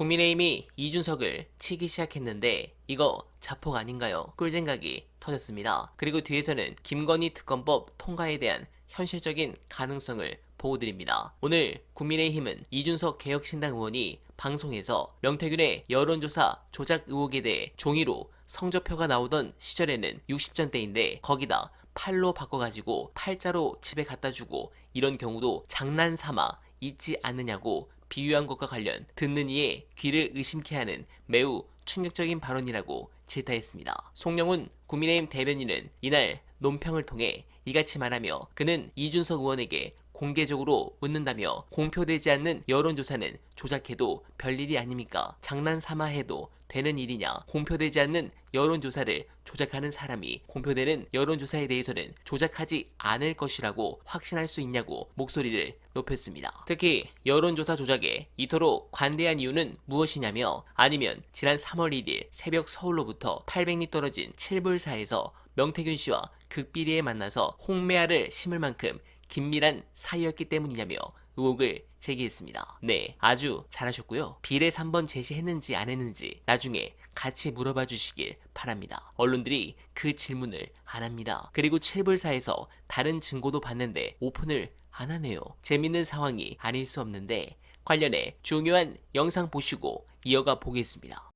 국민의힘이 이준석을 치기 시작했는데 이거 자폭 아닌가요? 꿀쟁각이 터졌습니다. 그리고 뒤에서는 김건희 특검법 통과에 대한 현실적인 가능성을 보고드립니다. 오늘 국민의힘은 이준석 개혁신당 의원이 방송에서 명태균의 여론조사 조작 의혹에 대해 종이로 성적표가 나오던 시절에는 60전대인데 거기다 팔로 바꿔가지고 팔자로 집에 갖다 주고 이런 경우도 장난 삼아 있지 않느냐고 비유한 것과 관련 듣는 이의 귀를 의심케 하는 매우 충격적인 발언이라고 질타했습니다. 송영훈 국민의힘 대변인은 이날 논평을 통해 이같이 말하며 그는 이준석 의원에게 공개적으로 묻는다며 공표되지 않는 여론조사는 조작해도 별일이 아닙니까? 장난 삼아 해도 되는 일이냐? 공표되지 않는 여론조사를 조작하는 사람이 공표되는 여론조사에 대해서는 조작하지 않을 것이라고 확신할 수 있냐고 목소리를 높였습니다. 특히 여론조사 조작에 이토록 관대한 이유는 무엇이냐며 아니면 지난 3월 1일 새벽 서울로부터 800리 떨어진 칠불사에서 명태균 씨와 극비리에 만나서 홍매화를 심을 만큼 긴밀한 사이였기 때문이냐며 의혹을 제기했습니다. 네, 아주 잘하셨고요. 비례 3번 제시했는지 안 했는지 나중에 같이 물어봐 주시길 바랍니다. 언론들이 그 질문을 안 합니다. 그리고 칠불사에서 다른 증거도 봤는데 오픈을 안 하네요. 재밌는 상황이 아닐 수 없는데 관련해 중요한 영상 보시고 이어가 보겠습니다.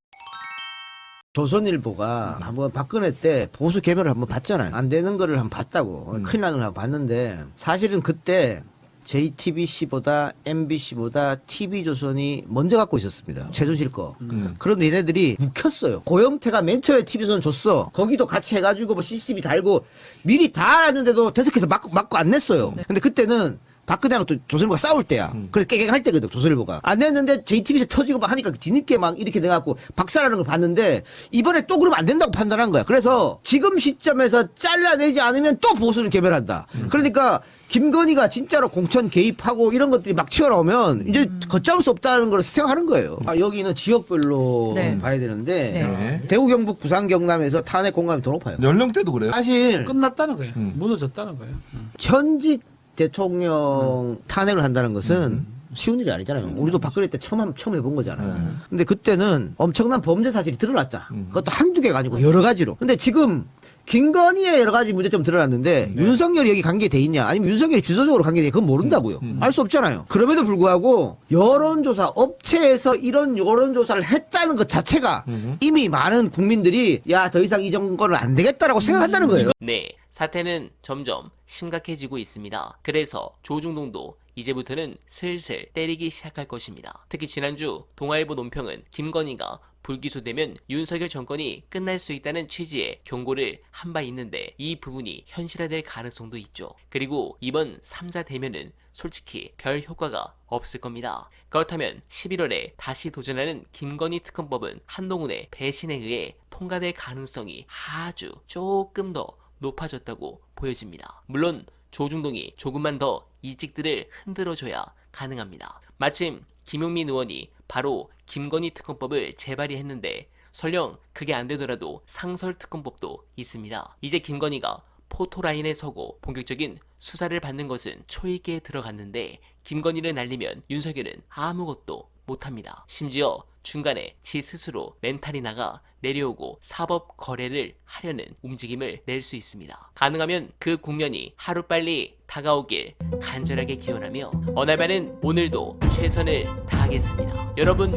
조선일보가 한번 박근혜 때 보수 개별을 한번 봤잖아요. 안 되는 거를 한번 봤다고. 큰일 나는 걸 한번 봤는데 사실은 그때 JTBC보다 MBC보다 TV조선이 먼저 갖고 있었습니다. 최순실 거. 그런데 얘네들이 묵혔어요. 고영태가 맨 처음에 TV조선 줬어. 거기도 같이 해가지고 뭐 CCTV 달고 미리 다 알았는데도 대석해서 막고, 막고 안 냈어요. 근데 그때는 박근혜랑 또 조선일보가 싸울 때야. 그래서 깨갱할 때거든, 조선일보가. 안 냈는데 JTBC 터지고 막 하니까 뒤늦게 막 이렇게 돼갖고 박살나는 걸 봤는데 이번에 또 그러면 안 된다고 판단한 거야. 그래서 지금 시점에서 잘라내지 않으면 또 보수를 개별한다. 그러니까 김건희가 진짜로 공천 개입하고 이런 것들이 막 튀어나오면 이제 걷잡을 수 없다는 걸 생각하는 거예요. 아, 여기는 지역별로 네. 봐야 되는데 네. 대구, 경북, 부산, 경남에서 탄핵 공감이 더 높아요. 연령대도 그래요? 사실 끝났다는 거예요. 음. 무너졌다는 거예요. 음. 현직 대통령 탄핵을 한다는 것은 쉬운 일이 아니잖아요. 우리도 박근혜 때 처음 한- 처음 해본 거잖아요. 근데 그때는 엄청난 범죄 사실이 드러났자. 그것도 한두 개가 아니고 여러 가지로. 근데 지금 김건희의 여러 가지 문제점 드러났는데 윤석열이 여기 관계돼 있냐? 아니면 윤석열이 주도적으로 관계돼 있냐? 그건 모른다고요. 알 수 없잖아요. 그럼에도 불구하고 여론조사 업체에서 이런 여론조사를 했다는 것 자체가 이미 많은 국민들이 야 더 이상 이 정권은 안 되겠다라고 생각한다는 거예요. 네, 사태는 점점 심각해지고 있습니다. 그래서 조중동도 이제부터는 슬슬 때리기 시작할 것입니다. 특히 지난주 동아일보 논평은 김건희가 불기소되면 윤석열 정권이 끝날 수 있다는 취지의 경고를 한 바 있는데 이 부분이 현실화될 가능성도 있죠. 그리고 이번 3자 대면은 솔직히 별 효과가 없을 겁니다. 그렇다면 11월에 다시 도전하는 김건희 특검법은 한동훈의 배신에 의해 통과될 가능성이 아주 조금 더 높아졌다고 보여집니다. 물론 조중동이 조금만 더 이직들을 흔들어줘야 가능합니다. 마침 김용민 의원이 바로 김건희 특검법을 재발의했는데 설령 그게 안 되더라도 상설 특검법도 있습니다. 이제 김건희가 포토라인에 서고 본격적인 수사를 받는 것은 초입기에 들어갔는데 김건희를 날리면 윤석열은 아무것도 못합니다. 심지어 중간에 지 스스로 멘탈이 나가 내려오고 사법 거래를 하려는 움직임을 낼 수 있습니다. 가능하면 그 국면이 하루빨리 다가오길 간절하게 기원하며 어날바는 오늘도 최선을 다하겠습니다. 여러분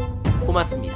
고맙습니다.